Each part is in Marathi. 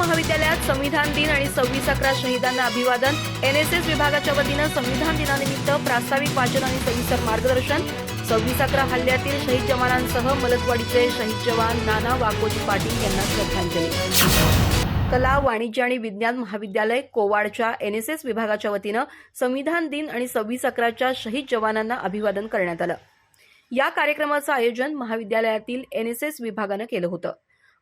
संविधान दिन आणि सव्वीस अकरा शहीदांना अभिवादन. एनएसएस विभागाच्या वतीनं संविधान दिनानिमित्त प्रास्ताविक वाचन आणि सविस्तर मार्गदर्शन. सव्वीस अकरा हल्ल्यातील शहीद जवानांसह मलतवाडीचे शहीद जवान नाना वाकोजी पाटील यांना श्रद्धांजली. कला वाणिज्य आणि विज्ञान महाविद्यालय कोवाडच्या एनएसएस विभागाच्या वतीनं संविधान दिन आणि सव्वीस अकराच्या शहीद जवानांना अभिवादन करण्यात आलं. या कार्यक्रमाचं आयोजन महाविद्यालयातील एनएसएस विभागानं केलं होतं.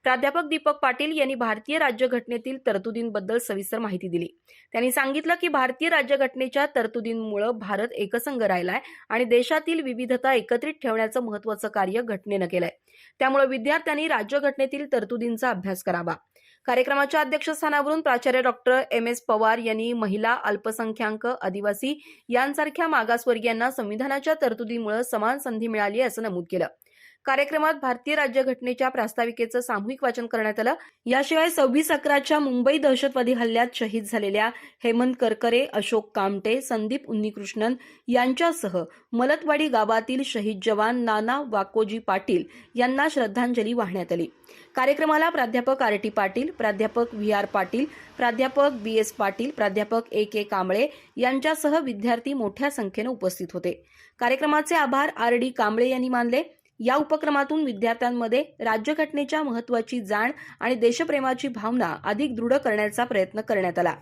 प्राध्यापक दीपक पाटील यांनी भारतीय राज्यघटनेतील तरतुदींबद्दल सविस्तर माहिती दिली. त्यांनी सांगितलं की भारतीय राज्यघटनेच्या तरतुदींमुळे भारत एकसंघ राहिलाय आणि देशातील विविधता एकत्रित ठेवण्याचं महत्वाचं कार्य घटनेनं केलंय. त्यामुळे विद्यार्थ्यांनी राज्यघटनेतील तरतुदींचा अभ्यास करावा. कार्यक्रमाच्या अध्यक्षस्थानावरून प्राचार्य डॉक्टर एम. एस. पवार यांनी महिला अल्पसंख्याक आदिवासी यांसारख्या मागासवर्गीयांना संविधानाच्या तरतुदीमुळे समान संधी मिळाली असं नमूद केलं. कार्यक्रमात भारतीय राज्यघटनेच्या प्रास्ताविकेचं सामूहिक वाचन करण्यात आलं. याशिवाय सव्वीस अकराच्या मुंबई दहशतवादी हल्ल्यात शहीद झालेल्या हेमंत करकरे अशोक कामटे संदीप उन्नीकृष्णन यांच्यासह मलतवाडी गावातील शहीद जवान नाना वाकोजी पाटील यांना श्रद्धांजली वाहण्यात आली. कार्यक्रमाला प्राध्यापक आर टी पाटील प्राध्यापक व्ही आर पाटील प्राध्यापक बी एस पाटील प्राध्यापक ए के कांबळे यांच्यासह विद्यार्थी मोठ्या संख्येनं उपस्थित होते. कार्यक्रमाचे आभार आर डी कांबळे यांनी मानले. या उपक्रमातून विद्यार्थ्यांमध्ये राज्यघटनेच्या महत्वाची जाण आणि देशप्रेमाची भावना अधिक दृढ करण्याचा प्रयत्न करण्यात आला.